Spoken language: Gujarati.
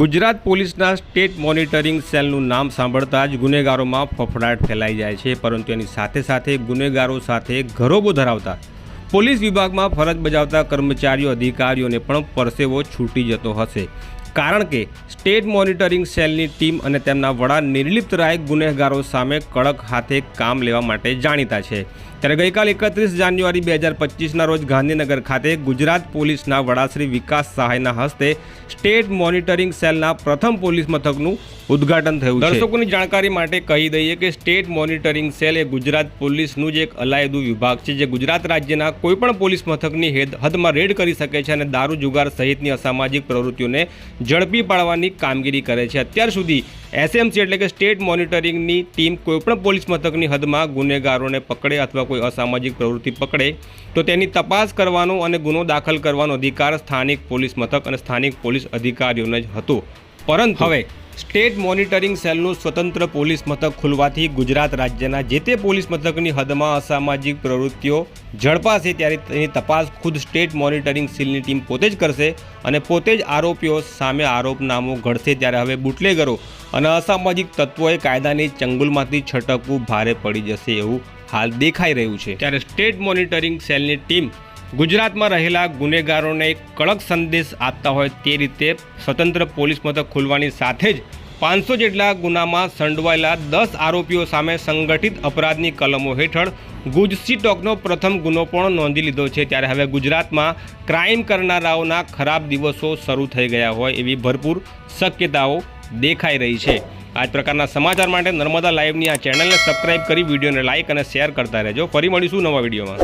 ગુજરાત પોલીસના સ્ટેટ મોનિટરિંગ સેલનું નામ સાંભળતા જ ગુનેગારોમાં ફફડાટ ફેલાઈ જાય છે, પરંતુ એની સાથે સાથે ગુનેગારો સાથે ઘરોબો ધરાવતા પોલીસ વિભાગમાં ફરજ બજાવતા કર્મચારીઓ, અધિકારીઓને પણ પરસેવો છૂટી જતો હશે. કારણ કે સ્ટેટ મોનિટરિંગ સેલની ટીમ અને તેમના વડા નિર્લિપ્ત રાય ગુનેગારો સામે કડક હાથે કામ લેવા માટે જાણીતા છે. ત્યારે ગઈકાલ એકત્રીસ જાન્યુઆરી બે હજાર પચીસના રોજ ગાંધીનગર ખાતે ગુજરાત પોલીસના વડા શ્રી વિકાસ સહાયના હસ્તે સ્ટેટ મોનિટરિંગ સેલના પ્રથમ પોલીસ મથકનું ઉદ્ઘાટન થયું દર્શકોની જાણકારી માટે કહી દઈએ કે સ્ટેટ મોનિટરિંગ સેલ એ ગુજરાત પોલીસનું જ એક અલાયદું વિભાગ છે, જે ગુજરાત રાજ્યના કોઈપણ પોલીસ મથકની હેદ, હદમાં રેડ કરી શકે છે અને દારૂ જુગાર સહિતની અસામાજિક પ્રવૃત્તિઓને ઝડપી પાડવાની કામગીરી કરે છે. અત્યાર સુધી એસએમસી એટલે કે સ્ટેટ મોનિટરિંગની ટીમ કોઈપણ પોલીસ મથકની હદમાં ગુનેગારોને પકડે અથવા કોઈ અસામાજિક પ્રવૃત્તિ પકડે, તો તેની તપાસ કરવાનો અને ગુનો દાખલ કરવાનો અધિકાર સ્થાનિક પોલીસ મથક અને સ્થાનિક પોલીસ અધિકારીઓને જ હતો. પરંતુ હવે સ્ટેટ મોનિટરિંગ સેલનું સ્વતંત્ર પોલીસ મથક ખુલવાથી ગુજરાત રાજ્યના જે તે પોલીસ મથકની હદમાં અસામાજિક પ્રવૃત્તિઓ ઝડપાશે ત્યારે તેની તપાસ ખુદ સ્ટેટ મોનિટરિંગ સેલની ટીમ પોતે જ કરશે અને પોતે જ આરોપીઓ સામે આરોપનામો ઘડશે ત્યારે હવે બુટલેગરો અને અસામાજિક તત્વોએ કાયદાની ચંગુલમાંથી છટકવું ભારે પડી જશે એવું હાલ દેખાઈ રહ્યું છે. ત્યારે સ્ટેટ મોનિટરિંગ સેલની ટીમ ગુજરાતમાં રહેલા ગુનેગારોને કડક સંદેશ આપતા હોય તે રીતે સ્વતંત્ર પોલીસ મથક ખોલવાની સાથે જ પાંચસો જેટલા ગુનામાં સંડવાયેલા દસ આરોપીઓ સામે સંગઠિત અપરાધની કલમો હેઠળ ગુજસી ટોકનો પ્રથમ ગુનો પણ નોંધી લીધો છે. ત્યારે હવે ગુજરાતમાં ક્રાઇમ કરનારાઓના ખરાબ દિવસો શરૂ થઈ ગયા હોય એવી ભરપૂર શક્યતાઓ દેખાઈ રહી છે. આ પ્રકારના સમાચાર માટે નર્મદા લાઈવની આ ચેનલને સબસ્ક્રાઇબ કરી વિડીયોને લાઇક અને શેર કરતા રહેજો. ફરી મળીશું નવા વિડીયોમાં.